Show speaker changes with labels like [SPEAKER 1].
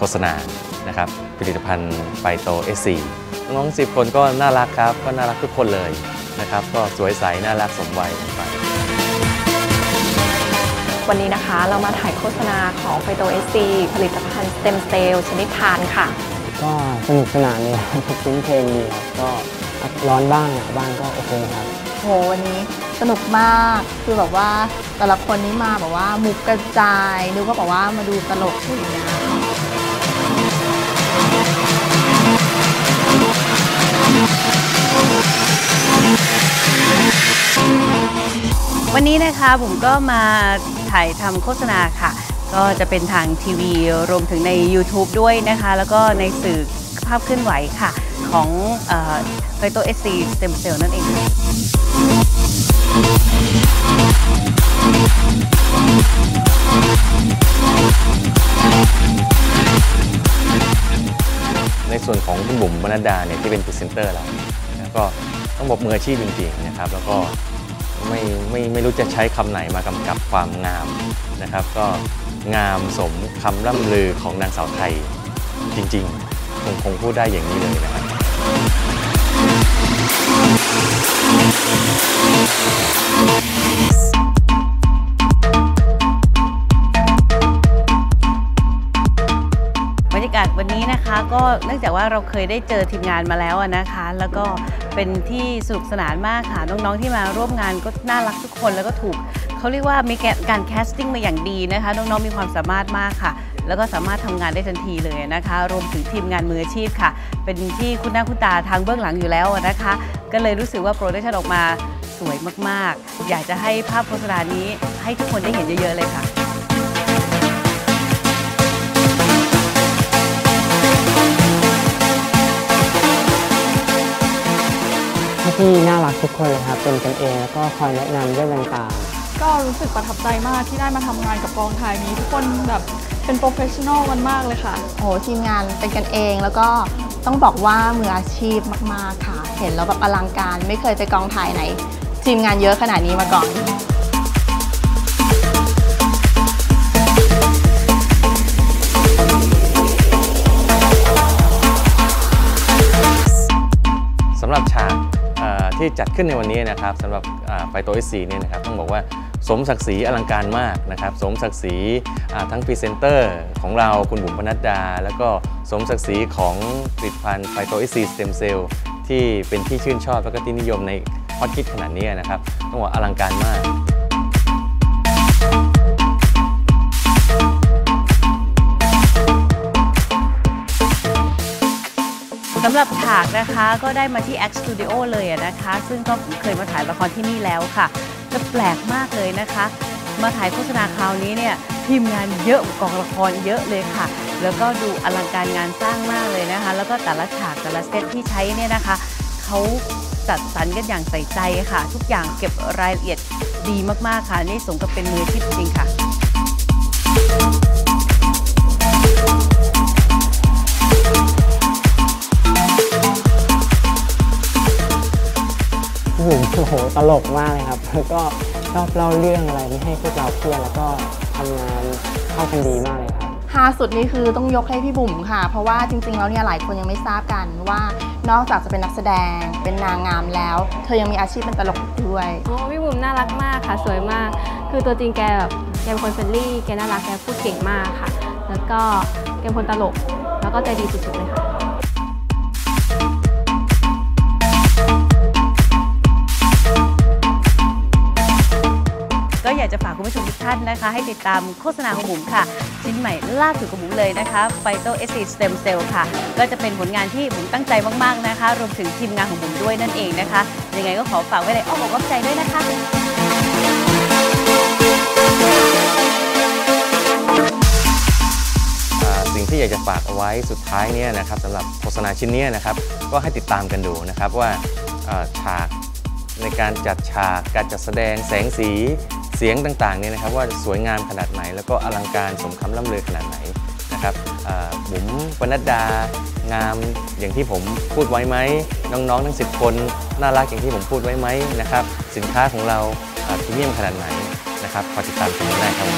[SPEAKER 1] ฆษณานะครับผลิตภัณฑ์ไฟโต S4 น้องๆ10คนก็น่ารักครับ ก็น่ารักทุกคนเลยนะครับ ก็สวยใส น่ารักสมวัยกันไป
[SPEAKER 2] วันนี้นะคะเรามาถ่ายโฆษณาของไฟโตเอสซีผลิตภัณฑ์สเต็มเซลล์ชนิดทานค่ะ
[SPEAKER 3] ก็สนุกสนานเลยครับคุ้นเพลงดีครับก็ร้อนบ้างหนาวบ้างก็โอเคครับ
[SPEAKER 4] โหวันนี้สนุกมากคือแบบว่าแต่ละคนนี้มาแบบว่ามุกกระจายนึกว่าแบบว่ามาดูตลกอย่างเงี้ย
[SPEAKER 5] วันนี้นะคะผมก็มาถ่ายทำโฆษณาค่ะ ก็จะเป็นทางทีวีรวมถึงใน YouTube ด้วยนะคะ แล้วก็ในสื่อภาพเคลื่อนไหวค่ะ ของไฟโตเอสซีสเต็มเซลล์นั่นเองค่ะ
[SPEAKER 1] ในส่วนของคุณบุ๋มบรรดาเนี่ยที่เป็นพรีเซนเตอร์เรานะก็ต้องบอกมืออาชีพจริงๆนะครับ แล้วก็ไม่ไม่ไม่รู้จะใช้คำไหนมากำกับความงามนะครับ ก็งามสมคำล่ำลือของนางสาวไทยจริงๆ คงคงพูดได้อย่างนี้เลยนะครับ
[SPEAKER 5] บรรยากาศวันนี้นะคะก็เนื่องจากว่าเราเคยได้เจอทีมงานมาแล้วนะคะ แล้วก็เป็นที่สนุกสนานมากค่ะ น้องๆที่มาร่วมงานก็น่ารักทุกคนแล้วก็ถูกเขาเรียกว่ามีการแคสติ้งมาอย่างดีนะคะ น้องๆมีความสามารถมากค่ะ แล้วก็สามารถทำงานได้ทันทีเลยนะคะ รวมถึงทีมงานมืออาชีพค่ะ เป็นที่คุณหน้าคุณตาทางเบื้องหลังอยู่แล้วนะคะ ก็เลยรู้สึกว่าโปรดักชันออกมาสวยมากๆ อยากจะให้ภาพโฆษณานี้ให้ทุกคนได้เห็นเยอะๆเลยค่ะ
[SPEAKER 3] พี่ๆน่ารักทุกคนเลยครับเป็นกันเองแล้วก็คอยแนะนำเรื่องต่าง
[SPEAKER 6] ก็รู้สึกประทับใจมากที่ได้มาทำงานกับกองถ่ายนี้ ทุกคนแบบเป็นโปรเฟชชั่นอลกันมากเลยค่ะ
[SPEAKER 4] โอ้โหทีมงานเป็นกันเองแล้วก็ต้องบอกว่ามืออาชีพมาก ๆ ค่ะ เห็นแล้วแบบอลังการ ไม่เคยไปกองถ่ายไหน ทีมงานเยอะขนาดนี้มาก่อน
[SPEAKER 1] ที่จัดขึ้นในวันนี้นะครับสำหรับไฟโตเอสซีเนี่ยนะครับต้องบอกว่าสมศักดิ์ศรีอลังการมากนะครับสมศักดิ์ศรีทั้งพรีเซนเตอร์ของเราคุณบุ๋มพนัดดา แล้วก็สมศักดิ์ศรีของผลิตภัณฑ์ไฟโตเอสซีสเต็มเซลล์ที่เป็นที่ชื่นชอบและก็ที่นิยมในฮอตคิดขนาดนี้นะครับต้องบอกอลังการมากำ
[SPEAKER 5] หรับฉากนะคะก็ได้มาที่ X Studio เลยนะคะ ซึ่งก็เคยมาถ่ายละครที่นี่แล้วค่ะจะแปลกมากเลยนะคะ มาถ่ายโฆษณาคราวนี้เนี่ยทีมงานเยอะกองละครเยอะเลยค่ะ แล้วก็ดูอลังการงานสร้างมากเลยนะคะ แล้วก็แต่ละฉากแต่ละเซตที่ใช้เนี่ยนะคะเขาจัดสรรกันอย่างใส่ใจค่ะ ทุกอย่างเก็บรายละเอียดดีมากๆค่ะ นี่สมกับเป็นมืออาชีพจริงค่ะ
[SPEAKER 3] ตลกมากเลยครับ แล้วก็ชอบเล่าเรื่องอะไรไม่ให้พวกเราเครียดแล้วก็ทำงานเข้ากันดีมากเลยครับ
[SPEAKER 4] ฮาสุดนี่คือต้องยกให้พี่บุ๋มค่ะ เพราะว่าจริงๆแล้วเนี่ยหลายคนยังไม่ทราบกันว่านอกจากจะเป็นนักแสดงเป็นนางงามแล้ว เธอยังมีอาชีพเป็นตลกอีกด้วย
[SPEAKER 7] โอ้พี่บุ๋มน่ารักมากค่ะ สวยมาก คือตัวจริงแกแบบแกเป็นคนเฟรนลี่แกน่ารักแกพูดเก่งมากค่ะ แล้วก็แกเป็นคนตลกแล้วก็ใจดีสุดๆเลยค่ะ
[SPEAKER 5] ท่านนะคะ ให้ติดตามโฆษณาของบุ๋มค่ะ ชิ้นใหม่ล่าสุดของบุ๋มเลยนะคะ Phyto s c Stem Cell ค่ะ ก็จะเป็นผลงานที่บุ๋มตั้งใจมาก ๆ นะคะ รวมถึงทีมงานของบุ๋มด้วยนั่นเองนะคะ ยังไงก็ขอฝากไว้ในอ้อมอกอ้อมใจด้วยนะคะ
[SPEAKER 1] สิ่งที่อยากจะฝากเอาไว้สุดท้ายเนี่ยนะครับสำหรับโฆษณาชิ้นนี้นะครับก็ให้ติดตามกันดูนะครับว่าฉากในการจัดฉากการจัดแสดงแสงสี สียงต่างๆเนี่ยนะครับว่าสวยงามขนาดไหน แล้วก็อลังการสมคำล่ำเลือขนาดไหนนะครับบุ๋มปนัดดางามอย่างที่ผมพูดไว้ไหมน้องๆ ทั้ง 10 คน น่ารักอย่างที่ผมพูดไว้ไหมนะครับสินค้าของเราอ่าพรีเมียมขนาดไหนนะครับขอติดตามชมได้ครับ